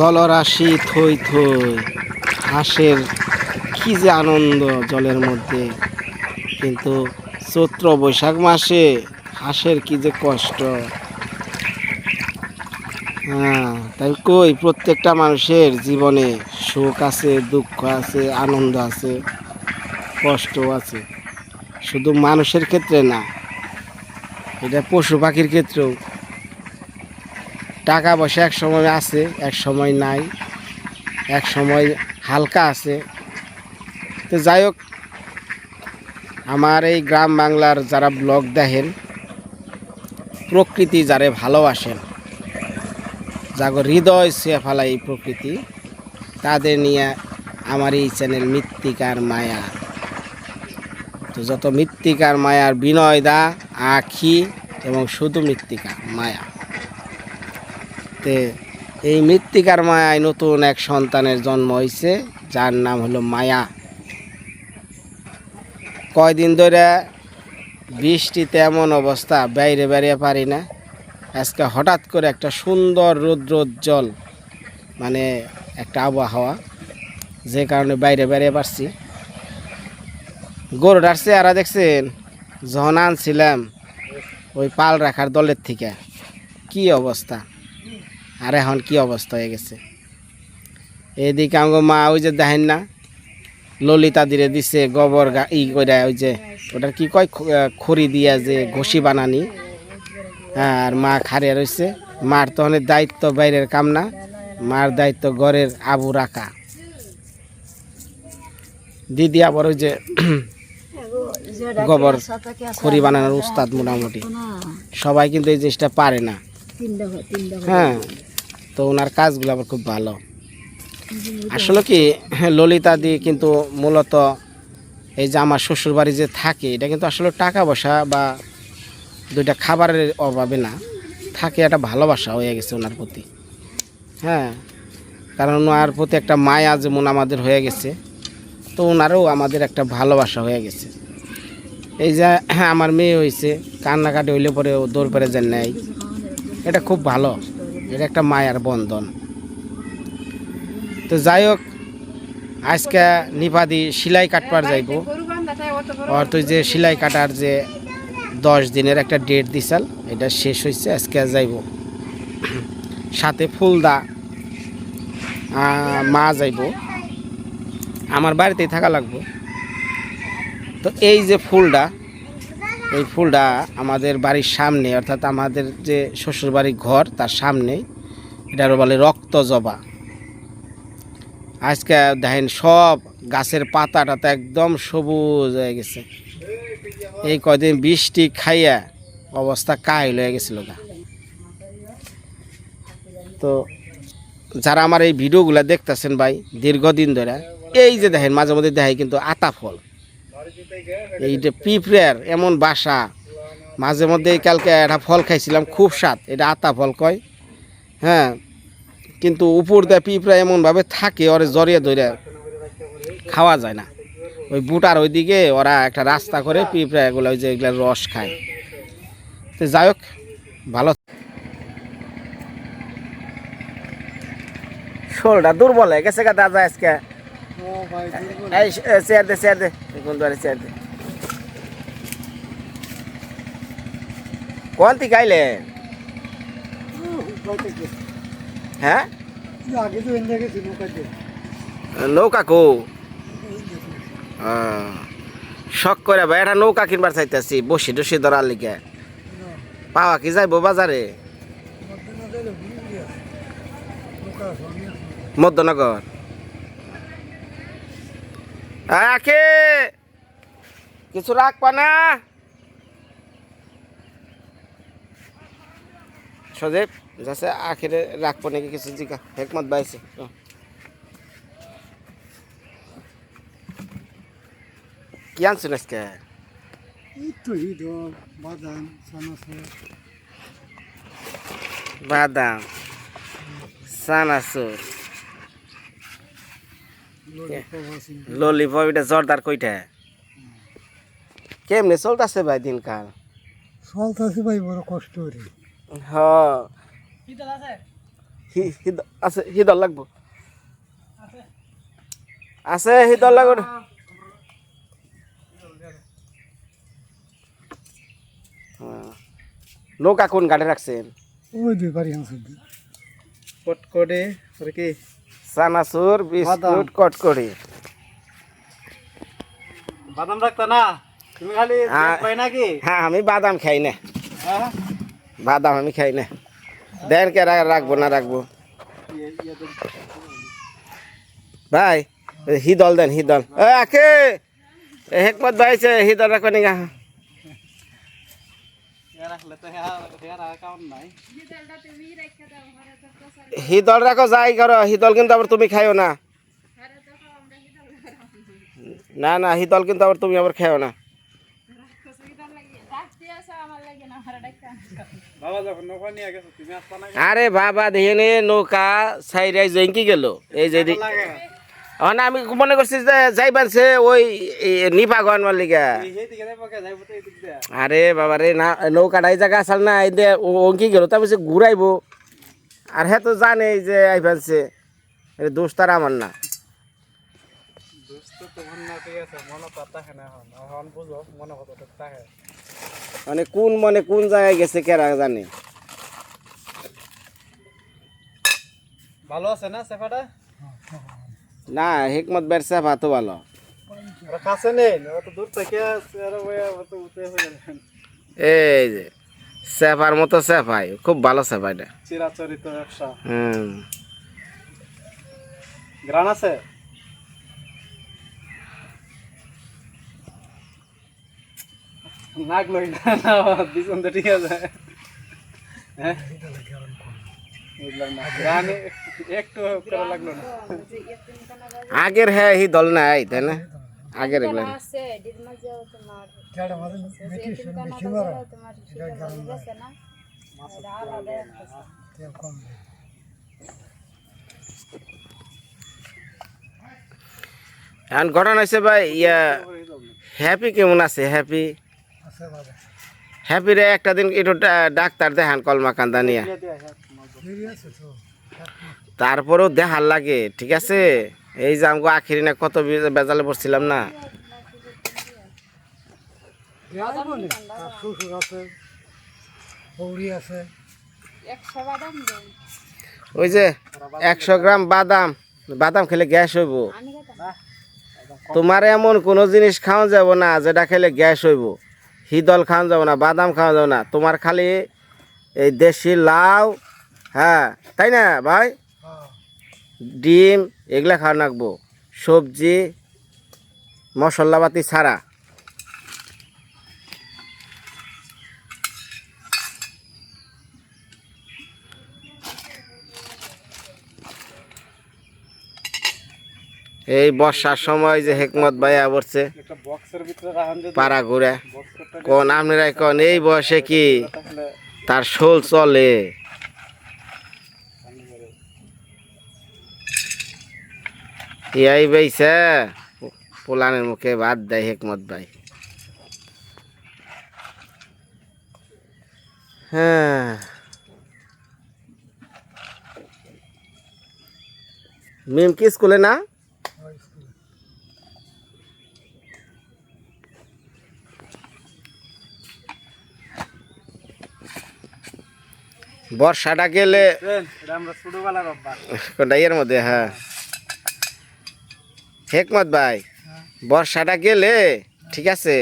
জলরাশি থই থই। হাঁসের কি যে আনন্দ জলের মধ্যে। কিন্তু চৈত্র বৈশাখ মাসে হাঁসের কি যে কষ্ট। হ্যাঁ তাই কই প্রত্যেকটা মানুষের জীবনে সুখ আছে, দুঃখ আছে, আনন্দ আছে, কষ্ট আছে। শুধু মানুষের ক্ষেত্রে না, এটা পশু পাখির ক্ষেত্রেও। টাকা পয়সা এক সময় আছে, এক সময় নাই, এক সময় হালকা আছে। তো যাই হোক, আমার এই গ্রাম বাংলার যারা ব্লগ দেখেন, প্রকৃতি যারে ভালোবাসেন, যাগো হৃদয় ছুঁয়ে ফেলা এই প্রকৃতি, তাদের নিয়ে আমার এই চ্যানেল মৃত্তিকার মায়া। তো যত মৃত্তিকার মায়ার বিনয় দা, আখি এবং শুধু মৃত্তিকা, মায়া। তে এই মৃত্তিকার মায়ায় নতুন এক সন্তানের জন্ম হয়েছে যার নাম হলো মায়া। কয়দিন ধরে বৃষ্টিতে এমন অবস্থা, বাইরে বেরিয়ে পারি না। আজকে হঠাৎ করে একটা সুন্দর রৌদ্রোজ্জ্বল মানে একটা আবহাওয়া, যে কারণে বাইরে বেরিয়ে পারছি। গরুটার চেহারা দেখছেন? যখন আনছিলাম, ওই পাল রাখার দলের থেকে। কি অবস্থা? আর এখন কি অবস্থা হয়ে গেছে? এদিকে আমার মা ওই যে দেখেন না ললিতা দিরে দিছে গোবর গা ই করে ওই যে ওটার কি কয় খড়ি দিয়া যে ঘষি বানানি। হ্যাঁ, আর মা খারিয়া রয়েছে মার তো অনেক দায়িত্ব বাইরের কাম না। মার দায়িত্ব ঘরের আবু রাখা দিদি আবার ওই যে গোবর খড়ি বানানোর উস্তাদ মোটামুটি। সবাই কিন্তু এই জিনিসটা পারে না। হ্যাঁ। তো ওনার কাজগুলো আবার খুব ভালো। আসলে কি হ্যাঁ, ললিতা দি কিন্তু মূলত এই যে আমার শ্বশুর বাড়ি যে থাকে এটা কিন্তু আসলে টাকা পয়সা বা দুইটা খাবারের অভাবে না থাকে একটা ভালোবাসা হয়ে গেছে ওনার প্রতি। হ্যাঁ কারণ ওনার প্রতি একটা মায়া যেমন আমাদের হয়ে গেছে তো ওনারও আমাদের একটা ভালোবাসা হয়ে গেছে। এই যে হ্যাঁ, আমার মেয়ে হয়েছে কান্নাকাটি হইলে পরে দৌড় পেরে যান নাই এটা খুব ভালো। এটা একটা মায়ার বন্ধন। তো যাই হোক, আজকে নিপাদি সেলাই কাটবার যাইব। আর তুই যে সেলাই কাটার যে দশ দিনের একটা ডেট দিছাল, এটা শেষ হয়েছে আজকে যাইব। সাথে ফুলদা মা যাইব। আমার বাড়িতেই থাকা লাগবো। তো এই যে ফুলটা এই ফুলটা আমাদের বাড়ির সামনে, অর্থাৎ আমাদের যে শ্বশুর বাড়ির ঘর, তার সামনে এটার বলে রক্ত জবা। আজকে দেখেন সব গাছের পাতা টাতা একদম সবুজ হয়ে গেছে। এই কয়দিন বৃষ্টি খাইয়া অবস্থা কাহিল হয়ে গেছিল গা। তো যারা আমার এই ভিডিওগুলো দেখতেছেন ভাই, দীর্ঘদিন ধরে, এই যে দেখেন মাঝে মধ্যে দেখে কিন্তু আতা ফল। এই যে পিঁপড়ের এমন বাসা, মাঝে মধ্যে কালকে একটা ফল খাইছিলাম, খুব স্বাদ, এটা আতা ফল কয় হ্যাঁ কিন্তু উপর দিয়ে পিঁপড়া এমনভাবে থাকে, ওরে জড়িয়ে ধরে খাওয়া যায় না। ওই বুটার ওইদিকে ওরা একটা রাস্তা করে পিঁপড়া এগুলো, ওই যে এগুলো রস খায়। তো যাই হোক, ভালো শোলটা দুর্বল হয়ে গেছে গা দাদা আজকে। চেয়ার দে চেয়ার দে। চেয়ার দে। কোন থেকে হ্যাঁ? নৌকা কো? শখ করে ভাই একটা নৌকা কিনবার চাইতেছি, বসি টসি ধরার লিগে। পাওয়া কি যাইবো বাজারে? মধ্যনগর। আখে। কিছু রাখবা না? সজীব যাচ্ছে আখেরে রাখব নাকি কিছু জিকা হেকমত বাইছে। কি আনছেন আজকে? বাদাম সানাসুর ললিপপ এটা জর্দার কইটা। কেমনে চলতেছে ভাই দিনকাল? চলতেছে ভাই বড় কষ্ট করে হ। হি- হিদ- আছে হিদল লাগবো। আছে হিদল লাগো হ্যাঁ। নৌকা কোন গাড়ি রাখছেন? ওই দুই বাড়ি আছে কটকটে পরে কি? চানাচুর বিস্কুট কটকড়ি বাদাম রাখতা না? তুমি খালি হ্যাঁ। পাই নাকি হ্যাঁ আমি বাদাম খাই না। হ্যাঁ বাদাম আমি খাই না। দেন কে রা- রাখব না রাখব ভাই ওই হিদল দেন হিদল এ আকে এ হেকমত ভাই আছে হিদল রাখো নি গা রাখলে তো হ্যাঁ হ্যাঁ কাউন্ট নাই। হিদল রাখো, যাই করো। হিদল কিন্তু আবার তুমি খাইও না। না না, হিদল কিন্তু আবার তুমি আবার খাইও না। নৌকা আরে বাবা, দেখেন নৌকা সাইরাই জেঙ্কি গেল। এই যে না, আমি মনে করছি যে যাইবানছে ওই এই নিপা গন মালিকা আরে বাবা রে না, নৌকাটা এই জায়গা আসাল না, এই অঙ্কি গেল তারপর ঘুরাইবো। আর হ্যাঁ তো জানে যে আইফানছে এটা দোষ তার আমার না। তো মন কোন মনে কোন জায়গায় গেছে কেরা জানে। ভালো আছে না সেফাটা না হেকমত বেরসা ভাতো ভালো। ওরা কাছে নেই দূর থেকে এই যে। সেফার মতো সেফাই খুব ভালো সেফা এটা। চিরাচরিত ব্যবসা। হুম। গ্রান আছে? নাক লই না না দিছন তো ঠিক আছে। হ্যাঁ? একটু লাগল না। আগের হ্যাঁ হি দল নাই তাই না? আগের এগুলো আছে ডিরমা যাও তোমার। কেডা মাঝে বেটি এতিমখানা বেশি তো মারা যাও গেছে না? আলাদা তেল কম এখন ঘটনা হয়েছে ভাই ইয়া হ্যাপি কেমন আছে? হ্যাপি? হ্যাপি রে একটা দিন একটু ডা- ডাক্তার দেখান কলমা কান্দা নিয়ে দেরি তারপরেও দেখার লাগে ঠিক আছে? এই যে আমাকে আখিরি না কত বেজালে পড়ছিলাম না। ওই যে একশো গ্রাম বাদাম বাদাম খেলে গ্যাস হইব। তোমার এমন কোনো জিনিস খাওয়া যাব না যেটা খেলে গ্যাস হইব। হিদল খাওয়া যাব না, বাদাম খাওয়া যাব না। তোমার খালি এই দেশি লাউ হ্যাঁ তাই না ভাই? ডিম এগুলা খাওয়া লাগবো সবজি, মশলাপাতি ছাড়া। এই বর্ষার সময় যে হেকমত ভাইয়া পড়ছে, পাড়া ঘুরে। কোন আপনারাই কোন, এই বয়সে কি তার শোল চলে? ইয়াই বেইছে। পোলানের মুখে ভাত দেয় হেকমত ভাই। হ্যাঁ। মিম কি স্কুলে না? বর্ষাটা গেলে কোনটা ইয়ের মধ্যে হ্যাঁ। হেকমত ভাই। বর্ষাটা গেলে, ঠিক আছে,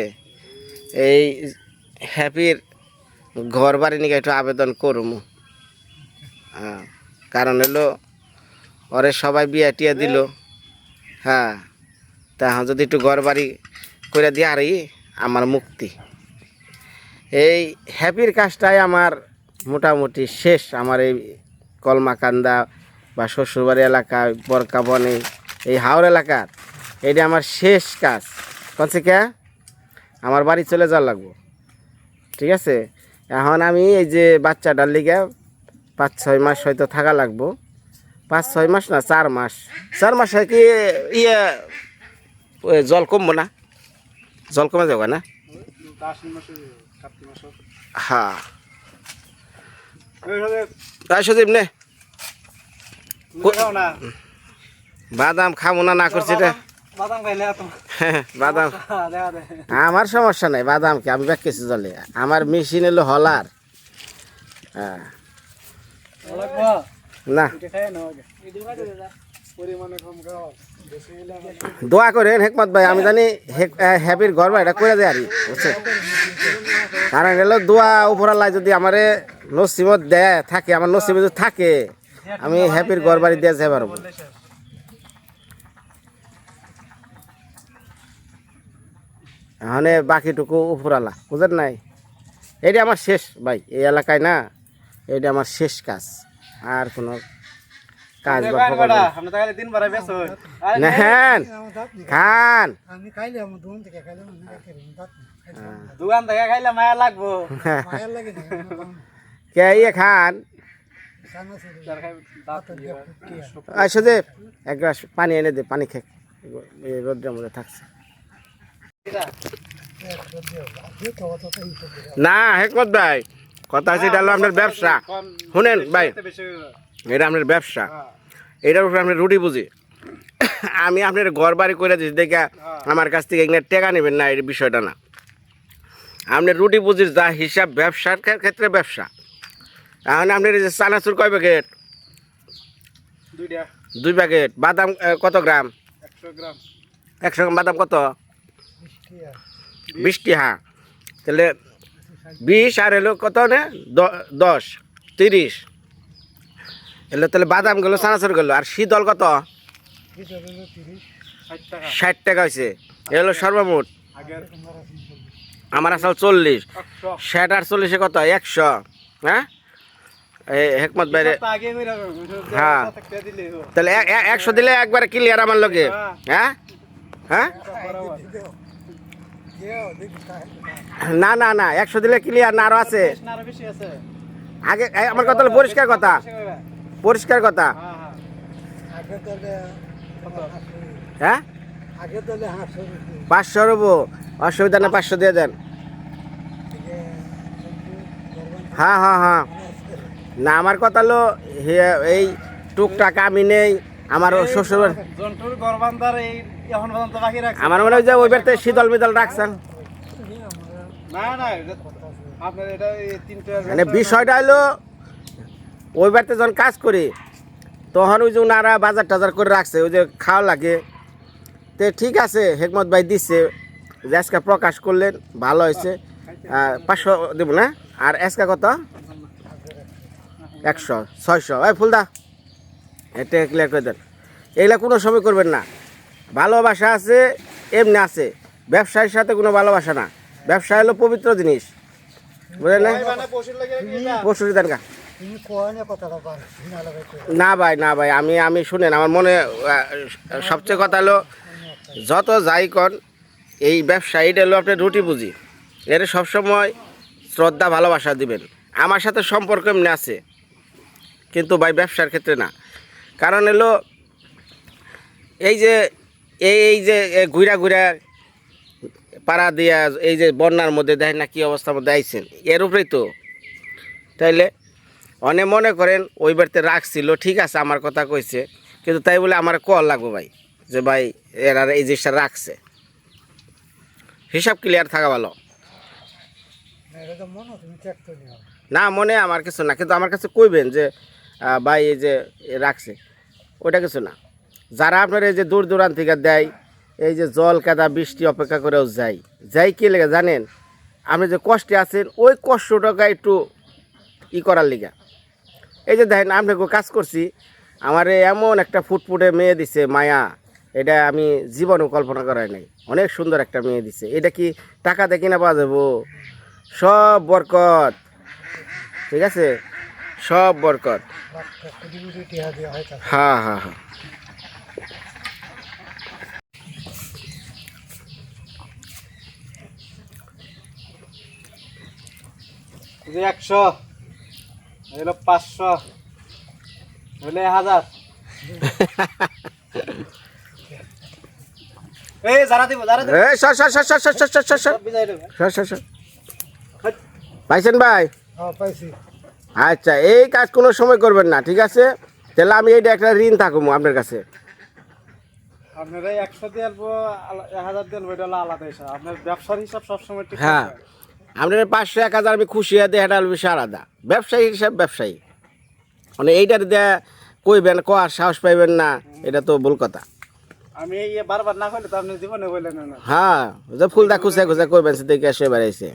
এই হ্যাপির ঘর বাড়ি নিয়ে একটু আবেদন করুম। হ্যাঁ কারণ হলো, ওরে সবাই বিয়া টিয়া দিল। হ্যাঁ তা যদি একটু ঘর বাড়ি করে দিয়ে আর, আমার মুক্তি। এই হ্যাপির কাজটাই আমার মোটামুটি শেষ। আমার এই কলমাকান্দা বা শ্বশুরবাড়ি এলাকায় বরকা বনে এই হাওড় এলাকার এটা আমার শেষ কাজ। কনসে কে আমার বাড়ি চলে যাওয়ার লাগবো। ঠিক আছে? এখন আমি এই যে বাচ্চাটার লিগে পাঁচ ছয় মাস হয়তো থাকা লাগবো। পাঁচ ছয় মাস না চার মাস। চার মাসে কি ইয়ে জল কমবো না? জল কমে যাবে না? হ্যাঁ। তাই সদীপ নে। না। বাদাম খাব না না করছি বাদাম আমার সমস্যা নাই বাদাম কি? আমি ব্যাগ কিছু জলে। আমার মেশিন এলো হলার। হ্যাঁ। না। দোয়া করেন হেকমত ভাই আমি জানি হ্যাপির ঘর ভাই এটা করে দেয় আর কি, বুঝছেন? কারণ এলো দোয়া উপরাল্লাহ যদি আমারে নসিবত দেয় থাকে আমার নসিবত যদি থাকে আমি হ্যাপির ঘর বাড়ি দিয়ে যেতে পারব এখানে বাকিটুকু উপরালা বুঝেন নাই? এটি আমার শেষ ভাই এই এলাকায় না এটি আমার শেষ কাজ আর কোনো কাজ নেন খান। লাগবো। কে ইয়ে খান? আচ্ছা, এক গ্লাস পানি এনে দে পানি খেক রোদ্রের মধ্যে থাকছে। না হেকমত ভাই। কথা আছে এটা হলো আপনার ব্যবসা। শুনেন ভাই। এটা আপনার ব্যবসা। এটার উপরে আপনি রুটি বুঝি। আমি আপনার ঘর বাড়ি করে দিচ্ছি দেখে আমার কাছ থেকে এখানে টেকা নেবেন না এই বিষয়টা না। আপনার রুটি বুঝির যা হিসাব ব্যবসার ক্ষেত্রে ব্যবসা। এখন আপনার এই যে চানাচুর কয় প্যাকেট দুই প্যাকেট বাদাম কত গ্রাম? একশো গ্রাম। একশো গ্রাম বাদাম কত? বিশটি হ্যাঁ। তাহলে বিশ আর এলো কত না? দশ, তিরিশ। এলো তাহলে বাদাম গেলো সানাসর গেলো। আর শীতল কত? ষাট টাকা হয়েছে এলো সর্বমোট। আমার আসল চল্লিশ। ষাট আর চল্লিশে কত? একশো। হ্যাঁ? হেকমত বাইরে। হ্যাঁ। তাহলে একশো দিলে একবারে ক্লিয়ার আমার লোকে হ্যাঁ? হ্যাঁ বরাবর। কেউ দেখি খায় না। না না, একশো দিলে ক্লিয়ার না আরও আছে। আগে আমার কথা হলো পরিষ্কার কথা। পরিষ্কার কথা। হ্যাঁ? পাঁচশো রুবো। অসুবিধা না পাঁচশো দিয়ে দেন। হ্যাঁ হ্যাঁ হ্যাঁ। না, আমার কথা হলো এই টুকটাক আমি নেই। আমার শ্বশুর আমার মনে হয় যে ওই বাড়িতে শীতল বিতল রাখছেন। মানে বিষয়টা হলো ওই বাড়িতে যখন কাজ করি তখন ওই যে ওনারা বাজার টাজার করে রাখছে ওই যে খাওয়া লাগে। তো ঠিক আছে হেকমত ভাই দিচ্ছে যে আজকে প্রকাশ করলেন ভালো হয়েছে। পাঁচশো দেবো না? আর আজকে কত? একশো ছয়শো। ওই ফুলদা। এটা ক্লিয়ার করে দেন। এগুলা কোনো সময় করবেন না। ভালোবাসা আছে এমনি আছে। ব্যবসায়ের সাথে কোনো ভালোবাসা না। ব্যবসা হলো পবিত্র জিনিস। বুঝলেন না? মানে পশুর দেন না ভাই না ভাই আমি আমি শুনেন আমার মনে সবচেয়ে কথা হলো যত যাই কন এই ব্যবসা এটা হলো আপনার রুটি বুঝি। এর সবসময় শ্রদ্ধা ভালোবাসা দিবেন। আমার সাথে সম্পর্ক এমনি আছে। কিন্তু ভাই ব্যবসার ক্ষেত্রে না। কারণ এলো এই যে, এই এই যে ঘুরা ঘুরা পাড়া দিয়া, এই যে বন্যার মধ্যে দেখেন না কী অবস্থার মধ্যে আইছেন। এর উপরেই তো। তাইলে অনে মনে করেন, ওই বাড়িতে রাখছিল ঠিক আছে, আমার কথা কইছে, কিন্তু তাই বলে আমার কল লাগবো ভাই, যে ভাই, এরা এই জিনিসটা রাখছে। হিসাব ক্লিয়ার থাকা ভালো। না, মনে আমার কিছু না, কিন্তু আমার কাছে কইবেন যে ভাই, এই যে রাখছে। ওইটা কিছু না। যারা আপনার এই যে দূর দূরান্ত থেকে দেয়, এই যে জল, কাদা, বৃষ্টি অপেক্ষা করেও যাই যাই কি লেগে, জানেন? আপনি যে কষ্টে আছেন, ওই কষ্টটাকে একটু ই করার লিগা। এই যে দেখেন আপনাকে কাজ করছি, আমার এমন একটা ফুটফুটে মেয়ে দিছে মায়া, এটা আমি জীবনও কল্পনা করাই নাই। অনেক সুন্দর একটা মেয়ে দিছে। এটা কি টাকা দিয়ে কিনা পাওয়া যাব? সব বরকত। ঠিক আছে? সব বরকত। হয় হ্যাঁ হ্যাঁ। হ্যাঁ এই যে একশো হইল পাঁচশো হইলে হাজার। এই যারা দিব যারা দিব। এই সর সর সর সর সর সর সর সর। সর সব বিদায় দেবে সর সর সর। পাইছেন ভাই? হ্যাঁ পাইছি। আচ্ছা এই কাজ কোনো সময় করবেন না ঠিক আছে? তাহলে আমি এইটা একটা ঋণ থাকুম আপনার কাছে। আপনারা একশো দিয়ে এক হাজার দিয়ে আলাদা হিসাব। আপনার ব্যবসার হিসাব সবসময় ঠিক হ্যাঁ। আপনার পাঁচশো এক হাজার আমি খুশি হয়ে দেয় এটা বিষয় আলাদা। ব্যবসায়ী হিসাব ব্যবসায়ী। মানে এইটার দেয়া কইবেন কয়ার সাহস পাইবেন না এটা তো ভুল কথা। আমি এই বারবার না করলে তো আপনি জীবনে বললেন না। হ্যাঁ যে ফুলটা খুঁজে খুঁজে কইবেন সে দেখে এসে বেড়াইছে।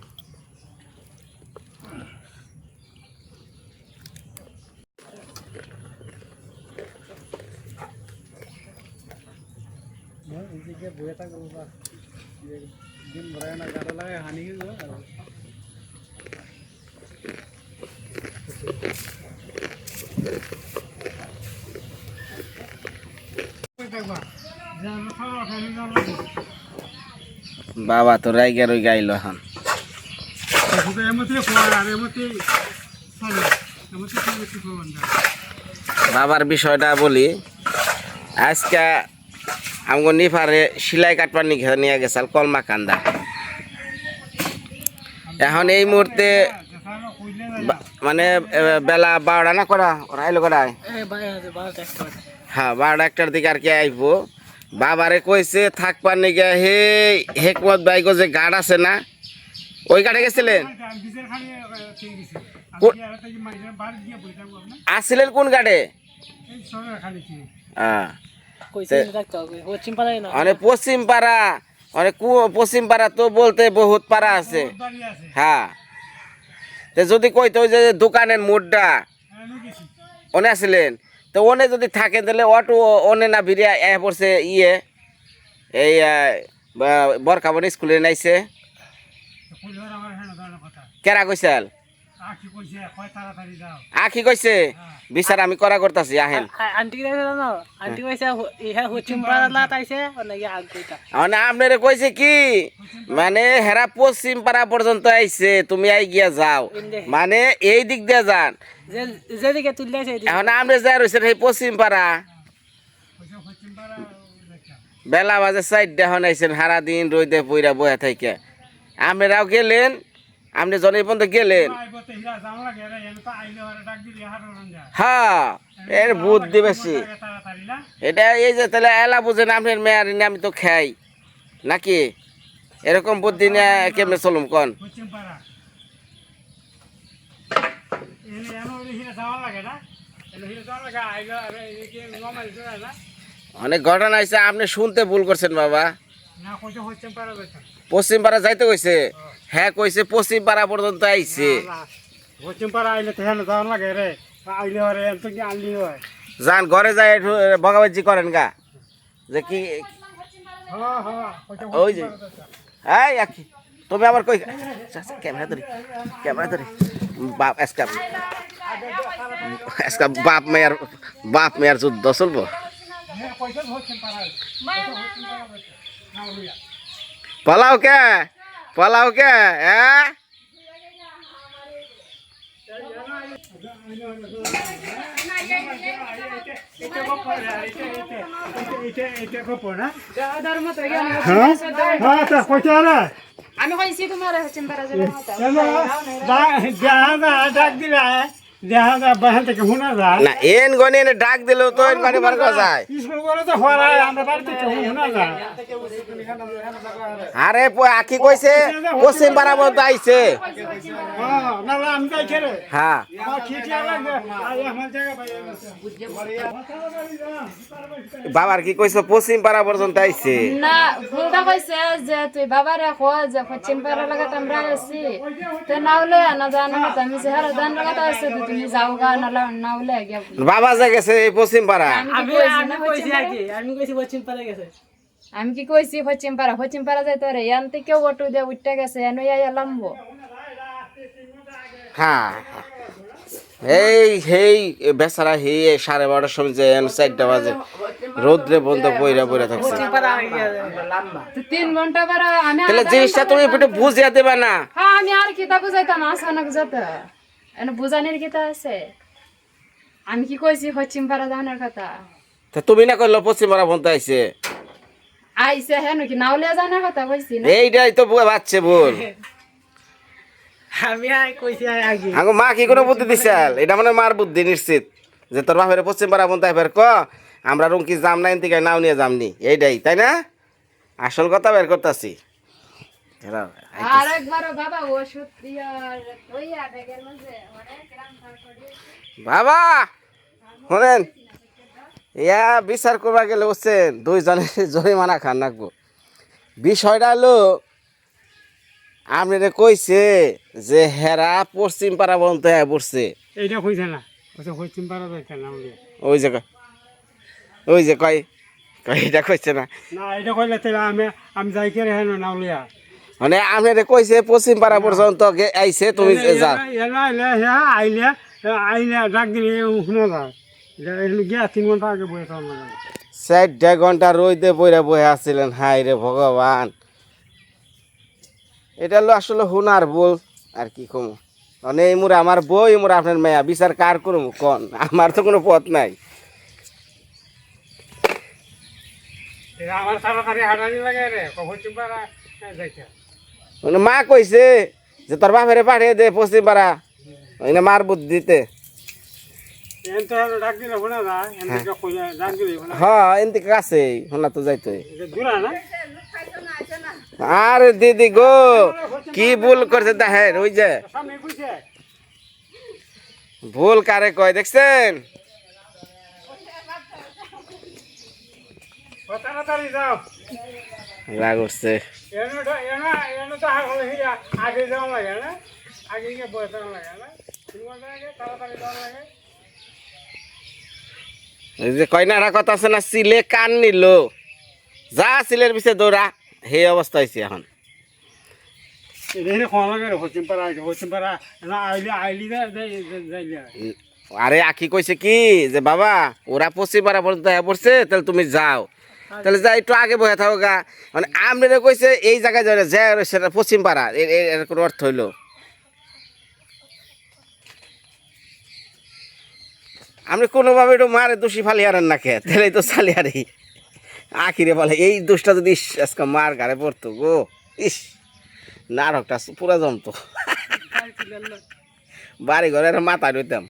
এদিকে বয়ে থাকব দিন ভরে না গাড়ি লাগে হানি বাবা তো রাইগা রই গাইল এখন। বাবার বিষয়টা বলি আজকে আমগো নিফারে সিলাই কাটবার নিয়ে নিয়ে গেছাল কলমা কান্দা। এখন এই মুহূর্তে মানে বেলা বারোটা না করা ওরা আইলো করা হ্যাঁ বারোটা একটার দিকে আর কি আইবো। বাবারে কইছে থাকবার নিগে হে হেকমত বাইক যে গাড় আছে না ওই গাড়ে গেছিলেন? আসছিলেন কোন গাড়ে? হ্যাঁ। মানে পশ্চিম পাড়া মানে পশ্চিম পাড়া তো বলতে বহুত পাড়া আছে। হ্যাঁ। তো যদি কইতো যে দোকানের মোড়টা ওনে আসলেন। তো ওনে যদি থাকে তাহলে অটো ওনে না ভিড়ে এ পড়ছে ইয়ে এই বরখাবন স্কুলে নাইছে। কেরা কইসাল আখি কইছে বিচার আমি করা করতেছি আহেন। আন্টি কি জানো? আন্টি কইছে ইহা হচিম পাড়া তাইছে নাকি আগ কইতা। মানে আপনারে কইছে কি? মানে হেরা পশ্চিম পাড়া পর্যন্ত আইছে তুমি আই গিয়া যাও। মানে এই দিক দিয়ে যান। যে যেদিকে তুললে সেই এখন আপনি যা রয়েছেন সেই পশ্চিম পাড়া। বেলা বাজে চারটে এখন আইছেন সারা দিন রইদে পইরা বয়া থাকে আপনারাও গেলেন আপনি জনে পর্যন্ত গেলেন। হ্যাঁ এর বুদ্ধি বেশি এটা এই যে তাহলে এলা বুঝেন আপনার মেয়ার আমি তো খাই। নাকি? এরকম বুদ্ধি নিয়ে কেমনে চলুম কন? অনেক ঘটনা আছে আপনি শুনতে ভুল করছেন বাবা। পশ্চিম পাড়া যাইতে কইছে? হ্যাঁ কইছে পশ্চিম পাড়া পর্যন্ত আইছে। পশ্চিম পাড়া আইলে তো হ্যাঁ যাওয়ার লাগে রে। আইলে হয় এত কি আনলি হয়। যান ঘরে যাই একটু বগাবাজি করেন গা। যে কি হ্যাঁ হ্যাঁ ওই যে এই আখি তুমি আবার কই চাচা, ক্যামেরা ধরি ক্যামেরা ধরি। বাপ আজকা আজকা বাপ মেয়ার বাপ মেয়ার যুদ্ধ চলবো। পালাও কে? পালাও কে হ্যাঁ হ্যাঁ আমি কইছি তোমার চিন্তা ডাক দিলা না এন গনে এনে ডাক দিলেও তো এন গনে বার করা যায়। বাড়ি আরে আখি কইছে? পশ্চিম পাড়া মধ্যে আইছে। হ্যাঁ হ্যাঁ। বাবার কি কইছে? পশ্চিম পাড়া পর্যন্ত আইছে। না ভুলটা কইছে যে তুই বাবা রাখো যে পশ্চিম পাড়া লাগাতে আমরা আছি তো নাওলে না জানা মত আমি যে হারা দান লাগাতে আছে তুমি যাও গা নালা নাওলে গিয়া বাবা যে গেছে পশ্চিম পাড়া। আমি আমি কইছি আগে আমি কইছি হচিম পাড়া গেছে। আমি কি কইছি পশ্চিম পাড়া? পশ্চিম পাড়া যাইতে রে ইয়ান থেকে অটো দিয়ে উঠতে গেছে এনো ইয়া লাম্বো। হ্যাঁ এই হেই বেচারা হে সাড়ে বারোটার সময় যে এন চারটা বাজে রোদ্রে বন্ধ পইরা পইরা থাকছে। পাড়া গিয়া তো তিন ঘণ্টা পরে আমি আর তাহলে জিনিসটা তুমি একটু বুঝিয়ে দেবে না। হ্যাঁ আমি আর কিতা বুঝাইতাম আসানক যত। এনে বুঝানির আছে? আমি কি কইছি যাওয়ার কথা? তা তুমি না করল পশ্চিম পাড়া বন্ধ আইছে। আইসে হেন কি নাওলিয়া জানার কথা কইছি না? এইটাই তো বাচ্চে ভুল। আমি আই কইছি আগে। আগে মা কি কোনো বুদ্ধি দিছাল? এটা মানে মার বুদ্ধি নিশ্চিত। যে তোর বাপের পশ্চিম পাড়া বন্ধু ক আমরা রুমকি যাম নাই এনতিকে নাও নিয়ে যামনি। এইটাই তাই না? আসল কথা বের করতেছি। আর বাবা ওষুধ শোনেন ইয়া বিচার করবা গেলে বলছেন দুইজনে জরিমানা খান রাখব বিষয়টা হলো আপনারে কইছে যে হেরা পশ্চিম পাড়া বলতে হ্যাঁ পড়ছে। এইটা হয়েছে না পশ্চিম পাড়া যাইতে না ওই যে কয়- ওই যে কয় এটা কইছে না। না এটা কইলে আমি আমি যাই কে রেহেন না উলিয়া মানে আপনারে কইছে পশ্চিম পাড়া পর্যন্ত আইছে তুমি যাও এলা এলা আইলে আইলে ডাক দিলে শুনে যায়। এটা গিয়া তিন ঘণ্টা আগে বয়ে চারটা ঘণ্টা রইতে বইরা বয়ে আসছিলেন হাই রে ভগবান এটা হলো আসলে হুনার বল আর কি কম। মানে এই মুরে আমার বই এই মুরে আপনার মেয়া বিচার কার করব কন? আমার তো কোনো পথ নাই। আমার হাঁটানি লাগে রে পশ্চিম পাড়া যাইতে মানে মা কইছে যে তোর বাপেরে পাঠিয়ে দে পশ্চিম পাড়া ওই না মার বুদ্ধিতে দিতে হ্যাঁ। এনতে কাছে শোনা তো যাইতো আরে দিদি গো কি ভুল করছে দেখেন ওই যে। ভুল কারে কয় দেখছেন? তাড়াতাড়ি যাও। রাগ উঠছে আগে যাওয়া লাগে না আগে গিয়ে বসে লাগে না। তিন ঘণ্টা আগে তাড়াতাড়ি যাওয়া লাগে। এই যে কয়নারা কথা আছে না সিলে কান নিল। যা সিলের পিছে দৌড়া সেই অবস্থা হয়েছে এখন। আরে আখি কইছে কি যে বাবা ওরা পশ্চিম পাড়া পর্যন্ত পড়ছে তাহলে তুমি যাও। তাহলে যা একটু আগে বসে থাকো গা। মানে আপনারা কইছে এই জায়গায় যাবে যে সেটা পশ্চিম পাড়া এর কোনো অর্থ হইল। আপনি কোনোভাবে একটু মারে দোষী ফালি আনেন না খেয়ে তাহলে তো চালি আরে। আখিরে বলে এই দোষটা যদি ইস, আজকে মার গাড়ে পড়তো গো। ইস নাটকটা পুরা জমতো বাড়ি ঘরের মাথা রইতাম।